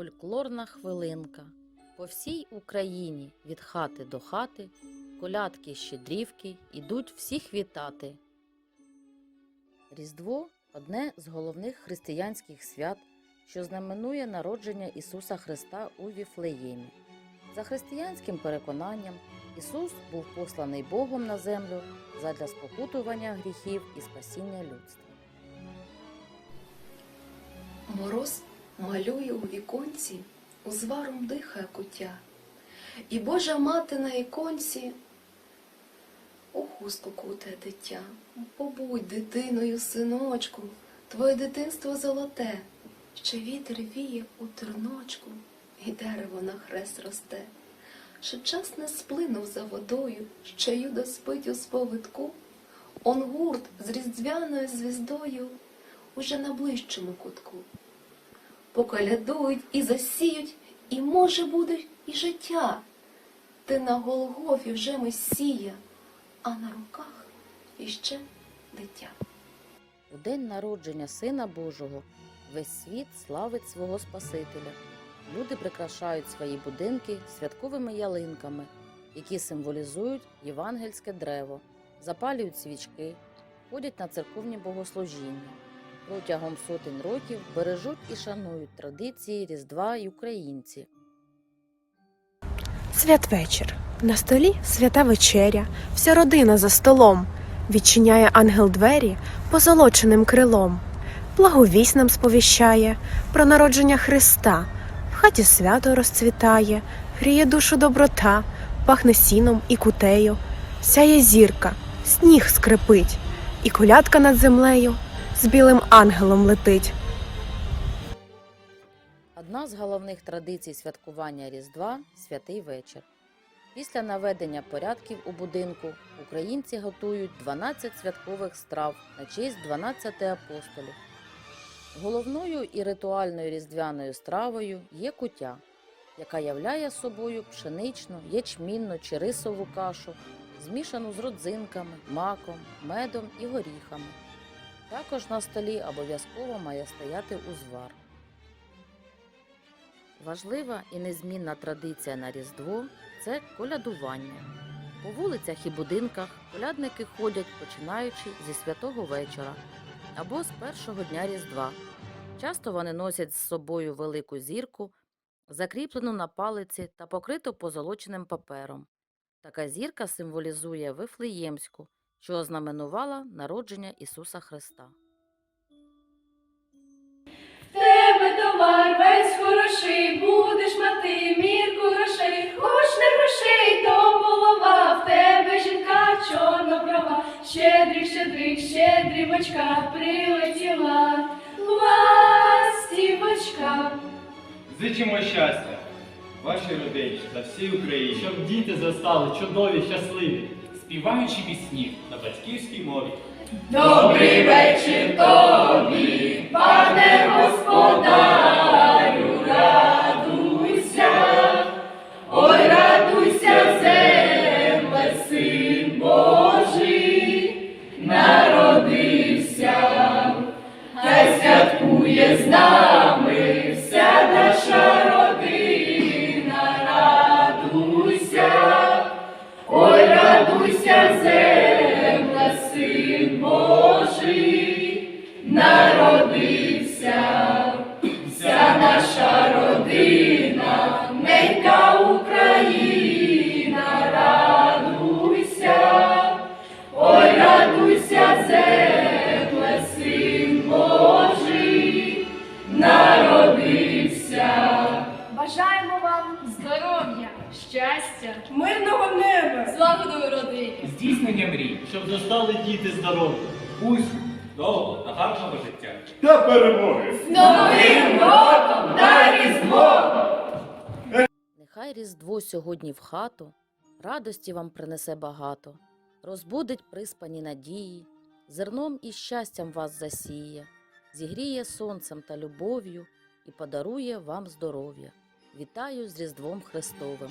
Фольклорна хвилинка. По всій Україні від хати до хати колядки щедрівки ідуть всіх вітати. Різдво одне з головних християнських свят, що знаменує народження Ісуса Христа у Віфлеємі. За християнським переконанням, Ісус був посланий Богом на землю задля спокутування гріхів і спасіння людства. Мороз малює у віконці, узваром дихає куття. І Божа мати на іконці у хустку кутає дитя. Побудь дитиною, синочку, твоє дитинство золоте, ще вітер віє у терночку, і дерево на хрест росте. Ще час не сплинув за водою, ще юдо спить у сповитку. Он гурт з різдвяною звіздою уже на ближчому кутку поколядують і засіють, і, може, буде і життя. Ти на Голгофі вже Месія, а на руках іще дитя. У день народження Сина Божого весь світ славить свого Спасителя. Люди прикрашають свої будинки святковими ялинками, які символізують євангельське древо, запалюють свічки, ходять на церковні богослужіння. Протягом сотень років бережуть і шанують традиції Різдва й українці. Святвечір. На столі свята вечеря, вся родина за столом. Відчиняє ангел двері позолоченим крилом. Благовість нам сповіщає про народження Христа. В хаті свято розцвітає, гріє душу доброта, пахне сіном і кутею. Сяє зірка, сніг скрипить, і колядка над землею з білим ангелом летить. Одна з головних традицій святкування Різдва святий вечір. Після наведення порядків у будинку українці готують 12 святкових страв на честь 12 апостолів. Головною і ритуальною різдвяною стравою є кутя, яка являє собою пшеничну, ячмінну чи рисову кашу, змішану з родзинками, маком, медом і горіхами. Також на столі обов'язково має стояти узвар. Важлива і незмінна традиція на Різдво це колядування. По вулицях і будинках колядники ходять, починаючи зі святого вечора або з першого дня Різдва. Часто вони носять з собою велику зірку, закріплену на палиці та покриту позолоченим папером. Така зірка символізує Вифлеємську, що ознаменувала народження Ісуса Христа. тебе товар весь хороший, будеш мати мірку грошей, хоч не грошей, то голова, в тебе жінка чорноброва, щедрик, щедрик, щедрівочка прилетіла, ластівочка. Зичимо щастя вашій родині та всій Україні. щоб діти зростали чудові, щасливі. Співаючи пісні на батьківській мові. Добрий вечір тобі, пане господарю, радуйся, ой, радуйся, земле, син Божий, народився, хай святкує з нами Здійснення мрій. Щоб зростали діти здорові. Успіх, довго та гарного життя. та перемоги. З Новим роком на Різдво! Нехай Різдво сьогодні в хату, радості вам принесе багато, розбудить приспані надії, зерном і щастям вас засіє, зігріє сонцем та любов'ю і подарує вам здоров'я. Вітаю з Різдвом Христовим!